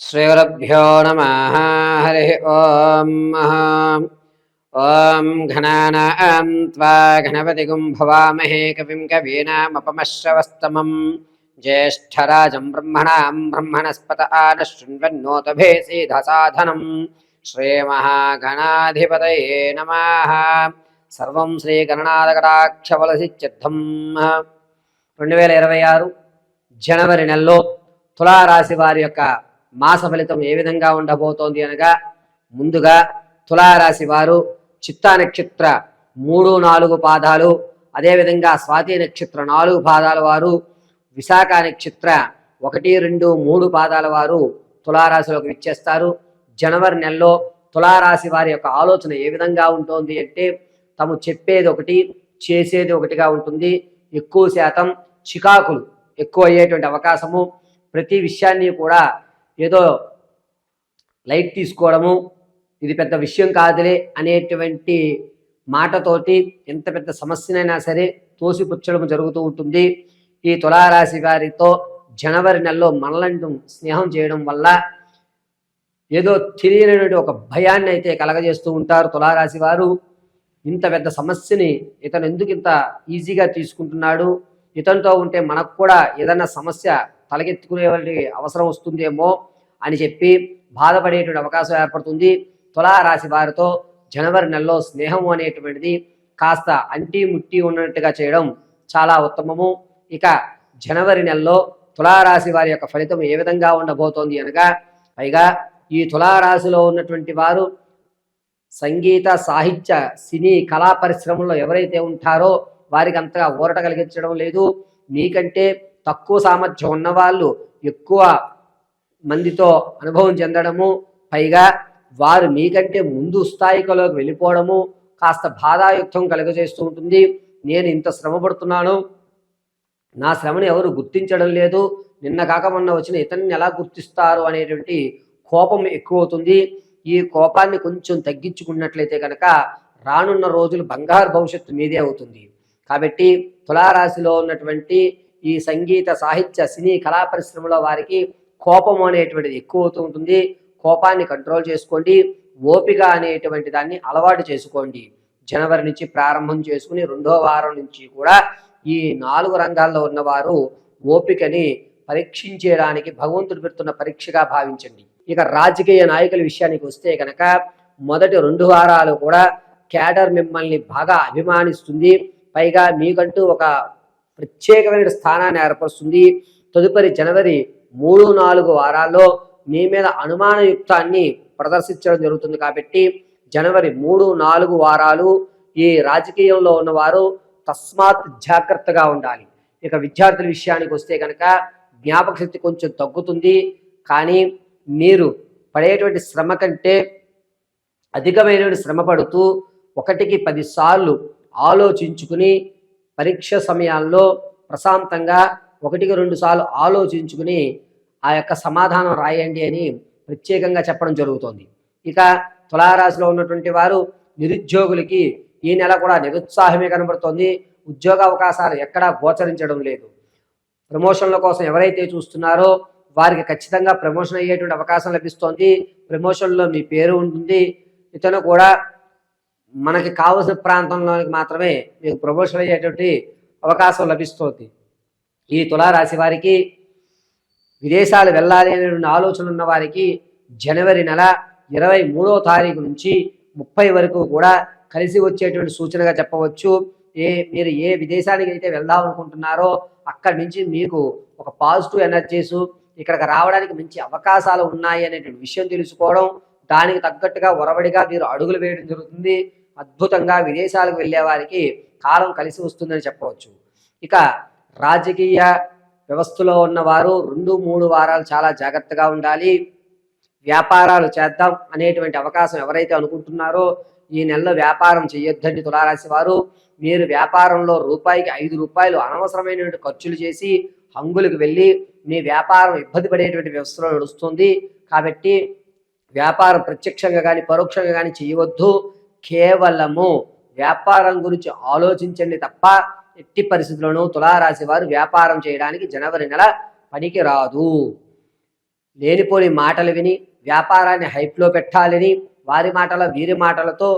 श्रीगुरुभ्यो नमः हरिः ॐ ॐ घनानां त्वा गणपतिगुं भवामहे कविं कवीनामपमश्रवस्तमम् ज्येष्ठराजं ब्रह्मणां ब्रह्मणस्पत आनः शृण्वन्नोतभेसीधसाधनम् श्रीमहागणाधिपतये नमः సర్వం శ్రీ గణనాథకటాక్షవలసిత్యర్థం రెండు వేల ఇరవై ఆరు జనవరి నెలలో తులారాశి వారి యొక్క మాస ఫలితం ఏ విధంగా ఉండబోతోంది అనగా ముందుగా తులారాశి వారు చిత్తా నక్షత్ర మూడు నాలుగు పాదాలు అదేవిధంగా స్వాతి నక్షత్ర నాలుగు పాదాల వారు విశాఖ నక్షత్ర ఒకటి రెండు మూడు పాదాల వారు తులారాశిలోకి విచ్చేస్తారు. జనవరి నెలలో తులారాశి వారి యొక్క ఆలోచన ఏ విధంగా ఉంటుంది అంటే తాము చెప్పేది ఒకటి చేసేది ఒకటిగా ఉంటుంది. ఎక్కువ శాతం చికాకులు ఎక్కువ అయ్యేటువంటి అవకాశము. ప్రతి విషయాన్ని కూడా ఏదో లైట్ తీసుకోవడము ఇది పెద్ద విషయం కాదులే అనేటువంటి మాటతోటి ఎంత పెద్ద సమస్యనైనా సరే తోసిపుచ్చడం జరుగుతూ ఉంటుంది. ఈ తులారాశి వారితో జనవరి నెలలో మనలంటూ స్నేహం చేయడం వల్ల ఏదో తెలియనటువంటి ఒక భయాన్ని అయితే కలగజేస్తూ ఉంటారు తులారాశి వారు. ఇంత పెద్ద సమస్యని ఇతను ఎందుకు ఇంత ఈజీగా తీసుకుంటున్నాడు? ఇతనితో ఉంటే మనకు కూడా ఏదైనా సమస్య తలకెత్తుకునే అవసరం వస్తుందేమో? అని చెప్పి బాధపడేటువంటి అవకాశం ఏర్పడుతుంది. తులారాశి వారితో జనవరి నెలలో స్నేహం అనేటువంటిది కాస్త అంటి ముట్టి ఉన్నట్టుగా చేయడం చాలా ఉత్తమము. ఇక జనవరి నెలలో తులారాశి వారి యొక్క ఫలితం ఏ విధంగా ఉండబోతోంది అనగా పైగా ఈ తులారాశిలో ఉన్నటువంటి వారు సంగీత సాహిత్య సినీ కళా పరిశ్రమలో ఎవరైతే ఉంటారో వారికి అంతగా ఊరట కలిగించడం లేదు. మీకంటే తక్కువ సామర్థ్యం ఉన్నవాళ్ళు ఎక్కువ మందితో అనుభవం చెందడము పైగా వారు మీకంటే ముందు స్థాయికలోకి వెళ్ళిపోవడము కాస్త బాధాయుక్తం కలుగజేస్తూ ఉంటుంది. నేను ఇంత శ్రమ పడుతున్నాను నా శ్రమను ఎవరు గుర్తించడం లేదు. నిన్న కాక మొన్న వచ్చిన ఇతన్ని ఎలా గుర్తిస్తారు అనేటువంటి కోపం ఎక్కువ అవుతుంది ఈ కోపాన్ని కొంచెం తగ్గించుకున్నట్లయితే కనుక రానున్న రోజులు బంగారు భవిష్యత్తు మీదే అవుతుంది. కాబట్టి తులారాశిలో ఉన్నటువంటి ఈ సంగీత సాహిత్య సినీ కళా పరిశ్రమలో వారికి కోపం అనేటువంటిది ఎక్కువ అవుతూ ఉంటుంది. కోపాన్ని కంట్రోల్ చేసుకోండి. ఓపిక అనేటువంటి దాన్ని అలవాటు చేసుకోండి. జనవరి నుంచి ప్రారంభం చేసుకుని రెండో వారం నుంచి కూడా ఈ నాలుగు రంగాల్లో ఉన్నవారు ఓపికని పరీక్షించేయడానికి భగవంతుడు పెడుతున్న పరీక్షగా భావించండి. ఇక రాజకీయ నాయకుల విషయానికి వస్తే కనుక మొదటి రెండు వారాలు కూడా క్యాడర్ మిమ్మల్ని బాగా అభిమానిస్తుంది. పైగా మీకంటూ ఒక ప్రత్యేకమైన స్థానాన్ని ఏర్పరుస్తుంది. తదుపరి జనవరి మూడు నాలుగు వారాల్లో మీ మీద అనుమానయుక్తాన్ని ప్రదర్శించడం జరుగుతుంది కాబట్టి జనవరి మూడు నాలుగు వారాలు ఈ రాజకీయంలో ఉన్నవారు తస్మాత్ జాగ్రత్తగా ఉండాలి. ఇక విద్యార్థుల విషయానికి వస్తే కనుక జ్ఞాపక శక్తి కొంచెం తగ్గుతుంది. కానీ మీరు పడేటువంటి శ్రమ కంటే అధికమైనటువంటి శ్రమ పడుతూ ఒకటికి పదిసార్లు ఆలోచించుకుని పరీక్ష సమయాల్లో ప్రశాంతంగా ఒకటికి రెండు సార్లు ఆలోచించుకుని ఆ యొక్క సమాధానం రాయండి అని ప్రత్యేకంగా చెప్పడం జరుగుతోంది. ఇక తులారాశిలో ఉన్నటువంటి వారు నిరుద్యోగులకి ఈ నెల కూడా నిరుత్సాహమే కనబడుతోంది. ఉద్యోగ అవకాశాలు ఎక్కడా గోచరించడం లేదు. ప్రమోషన్ల కోసం ఎవరైతే చూస్తున్నారో వారికి ఖచ్చితంగా ప్రమోషన్ అయ్యేటువంటి అవకాశం లభిస్తోంది. ప్రమోషన్లో మీ పేరు ఉంటుంది. ఇతను కూడా మనకి కావలసిన ప్రాంతంలోనికి మాత్రమే మీకు ప్రమోషన్ అయ్యేటువంటి అవకాశం లభిస్తుంది. ఈ తులారాశి వారికి విదేశాలు వెళ్ళాలి అనే ఆలోచన ఉన్న వారికి జనవరి నెల ఇరవై మూడో తారీఖు నుంచి ముప్పై వరకు కూడా కలిసి వచ్చేటువంటి సూచనగా చెప్పవచ్చు. ఏ మీరు ఏ విదేశానికి అయితే వెళ్దాం అనుకుంటున్నారో అక్కడి నుంచి మీకు ఒక పాజిటివ్ ఎనర్జీస్ ఇక్కడికి రావడానికి మంచి అవకాశాలు ఉన్నాయి అనేటువంటి విషయం తెలుసుకోవడం దానికి తగ్గట్టుగా ఒరవడిగా మీరు అడుగులు వేయడం జరుగుతుంది. అద్భుతంగా విదేశాలకు వెళ్ళే వారికి కాలం కలిసి వస్తుందని చెప్పవచ్చు. ఇక రాజకీయ వ్యవస్థలో ఉన్నవారు రెండు మూడు వారాలు చాలా జాగ్రత్తగా ఉండాలి. వ్యాపారాలు చేద్దాం అనేటువంటి అవకాశం ఎవరైతే అనుకుంటున్నారో ఈ నెలలో వ్యాపారం చేయొద్దండి తులారాశి వారు. మీరు వ్యాపారంలో రూపాయికి ఐదు రూపాయలు అనవసరమైనటువంటి ఖర్చులు చేసి హంగులకు వెళ్ళి మీ వ్యాపారం ఇబ్బంది పడేటువంటి వ్యవస్థలో నడుస్తుంది. కాబట్టి వ్యాపారం ప్రత్యక్షంగా కానీ పరోక్షంగా కానీ చేయవద్దు. కేవలము వ్యాపారం గురించి ఆలోచించండి తప్ప ఎట్టి పరిస్థితుల్లోనూ తులారాశి వారు వ్యాపారం చేయడానికి జనవరి నెల పనికి రాదు. లేనిపోని మాటలు విని వ్యాపారాన్ని హైప్లో పెట్టాలని వారి మాటల వీరి మాటలతో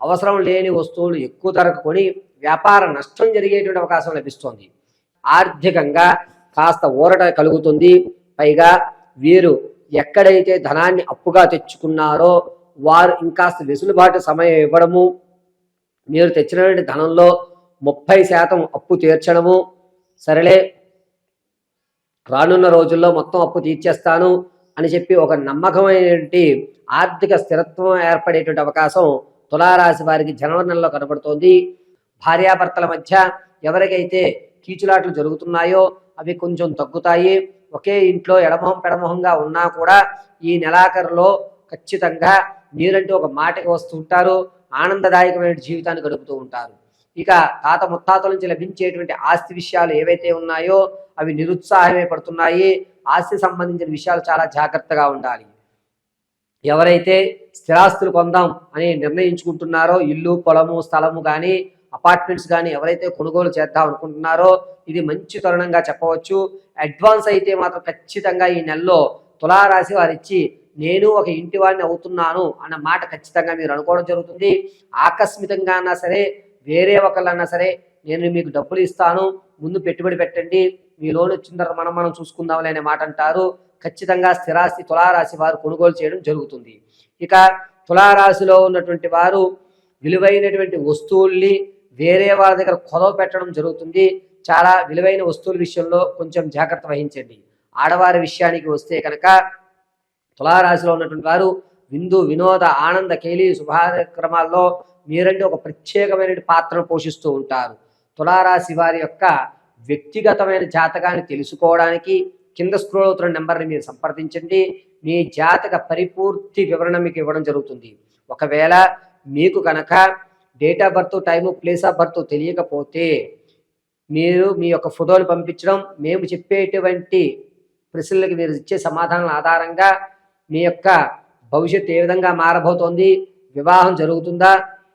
అవసరం లేని వస్తువులు ఎక్కువ ధరకు కొని వ్యాపార నష్టం జరిగేటువంటి అవకాశం లభిస్తోంది. ఆర్థికంగా కాస్త ఊరట కలుగుతుంది. పైగా వీరు ఎక్కడైతే ధనాన్ని అప్పుగా తెచ్చుకున్నారో వారు ఇంకాస్త వెసులుబాటు సమయం ఇవ్వడము మీరు తెచ్చినటువంటి ధనంలో ముప్పై శాతం అప్పు తీర్చడము. సరేలే రానున్న రోజుల్లో మొత్తం అప్పు తీర్చేస్తాను అని చెప్పి ఒక నమ్మకమైనటువంటి ఆర్థిక స్థిరత్వం ఏర్పడేటువంటి అవకాశం తులారాశి వారికి జనవరి నెలలో కనబడుతోంది. భార్యాభర్తల మధ్య ఎవరికైతే కీచులాట్లు జరుగుతున్నాయో అవి కొంచెం తగ్గుతాయి. ఒకే ఇంట్లో ఎడమొహం పెడమొహంగా ఉన్నా కూడా ఈ నెలాఖరులో ఖచ్చితంగా మీరంటూ ఒక మాటకి వస్తూ ఉంటారు. ఆనందదాయకమైన జీవితాన్ని గడుపుతూ ఉంటారు. ఇక తాత ముత్తాతల నుంచి లభించేటువంటి ఆస్తి విషయాలు ఏవైతే ఉన్నాయో అవి నిరుత్సాహమే పడుతున్నాయి. ఆస్తి సంబంధించిన విషయాలు చాలా జాగ్రత్తగా ఉండాలి. ఎవరైతే స్థిరాస్తులు కొందాం అని నిర్ణయించుకుంటున్నారో ఇల్లు పొలము స్థలము కానీ అపార్ట్మెంట్స్ కానీ ఎవరైతే కొనుగోలు చేద్దాం అనుకుంటున్నారో ఇది మంచి తరుణంగా చెప్పవచ్చు. అడ్వాన్స్ అయితే మాత్రం ఖచ్చితంగా ఈ నెలలో తులారాశి వారిచ్చి నేను ఒక ఇంటి వాడిని అవుతున్నాను అన్న మాట ఖచ్చితంగా మీరు అనుకోవడం జరుగుతుంది. ఆకస్మికంగా అన్నా సరే వేరే ఒకళ్ళన్నా సరే నేను మీకు డబ్బులు ఇస్తాను ముందు పెట్టుబడి పెట్టండి మీ లోన్ వచ్చిన తర్వాత మనం మనం చూసుకుందాంలే అనే మాట అంటారు. ఖచ్చితంగా స్థిరాస్తి తులారాశి వారు కొనుగోలు చేయడం జరుగుతుంది. ఇక తులారాశిలో ఉన్నటువంటి వారు విలువైనటువంటి వస్తువుల్ని వేరే వారి దగ్గర కొదవ పెట్టడం జరుగుతుంది. చాలా విలువైన వస్తువుల విషయంలో కొంచెం జాగ్రత్త వహించండి. ఆడవారి విషయానికి వస్తే కనుక తులారాశిలో ఉన్నటువంటి వారు విందు వినోద ఆనంద కేలి శుభాక్రమాల్లో మీరంటే ఒక ప్రత్యేకమైన పాత్రను పోషిస్తూ ఉంటారు. తులారాశి వారి యొక్క వ్యక్తిగతమైన జాతకాన్ని తెలుసుకోవడానికి కింద స్క్రోల్ అవుతున్న నెంబర్ని మీరు సంప్రదించండి. మీ జాతక పరిపూర్తి వివరణ మీకు ఇవ్వడం జరుగుతుంది. ఒకవేళ మీకు కనుక date of birth time place of birth తెలియకపోతే మీరు మీ యొక్క ఫోటోలు పంపించడం మేము చెప్పేటువంటి ప్రశ్నలకు మీరు ఇచ్చే సమాధానాల ఆధారంగా మీ యొక్క భవిష్యత్తు ఏ విధంగా మారబోతోంది? వివాహం జరుగుతుందా?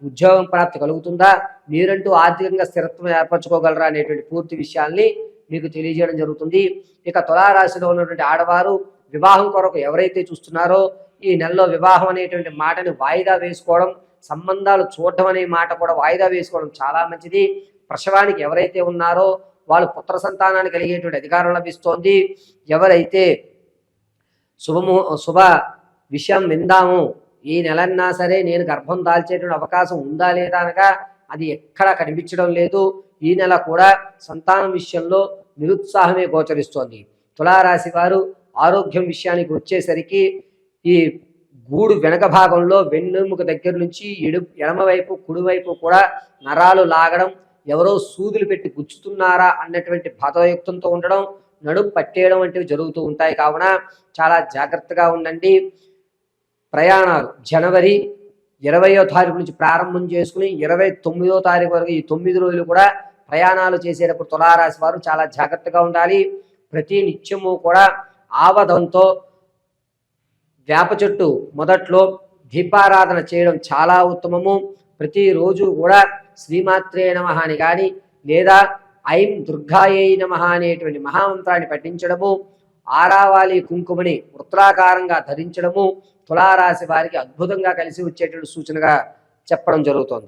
ఉద్యోగం ప్రాప్తి కలుగుతుందా? మీరంటూ ఆర్థికంగా స్థిరత్వం ఏర్పరచుకోగలరా అనేటువంటి పూర్తి విషయాల్ని మీకు తెలియజేయడం జరుగుతుంది. ఇక తులారాశిలో ఉన్నటువంటి ఆడవారు వివాహం కొరకు ఎవరైతే చూస్తున్నారో ఈ నెలలో వివాహం అనేటువంటి మాటని వాయిదా వేసుకోవడం సంబంధాలు చూడడం అనే మాట కూడా వాయిదా వేసుకోవడం చాలా మంచిది. ప్రసవానికి ఎవరైతే ఉన్నారో వాళ్ళు పుత్ర సంతానాన్ని కలిగేటువంటి అధికారం లభిస్తోంది. ఎవరైతే శుభము శుభ విషయం విందాము. ఈ నెలన్నా సరే నేను గర్భం దాల్చేటువంటి అవకాశం ఉందా లేదా అనగా అది ఎక్కడా కనిపించడం లేదు. ఈ నెల కూడా సంతానం విషయంలో నిరుత్సాహమే గోచరిస్తోంది. తులారాశి వారు ఆరోగ్యం విషయానికి వచ్చేసరికి ఈ గూడు వెనక భాగంలో వెన్నెముక దగ్గర నుంచి ఎడు ఎడమవైపు కుడివైపు కూడా నరాలు లాగడం ఎవరో సూదులు పెట్టి గుచ్చుతున్నారా అన్నటువంటి భతయుక్తంతో ఉండడం నడుము పట్టేయడం వంటివి జరుగుతూ ఉంటాయి కావున చాలా జాగ్రత్తగా ఉండండి. ప్రయాణాలు. జనవరి ఇరవయో తారీఖు నుంచి ప్రారంభం చేసుకుని ఇరవై తొమ్మిదో తారీఖు వరకు ఈ తొమ్మిది రోజులు కూడా ప్రయాణాలు చేసేటప్పుడు తులారాశి వారు చాలా జాగ్రత్తగా ఉండాలి. ప్రతి నిత్యము కూడా ఆవదంతో వేప చెట్టు మొదట్లో దీపారాధన చేయడం చాలా ఉత్తమము. ప్రతిరోజు కూడా శ్రీమాత్రే నమ అని కానీ లేదా ఐం దుర్గాయే నమ అనేటువంటి మహామంత్రాన్ని పఠించడము. ఆరావాలి కుంకుమని వృత్రాకారంగా ధరించడము. తులారాశి వారికి అద్భుతంగా కలిసి వచ్చేటువంటి సూచనగా చెప్పడం జరుగుతోంది.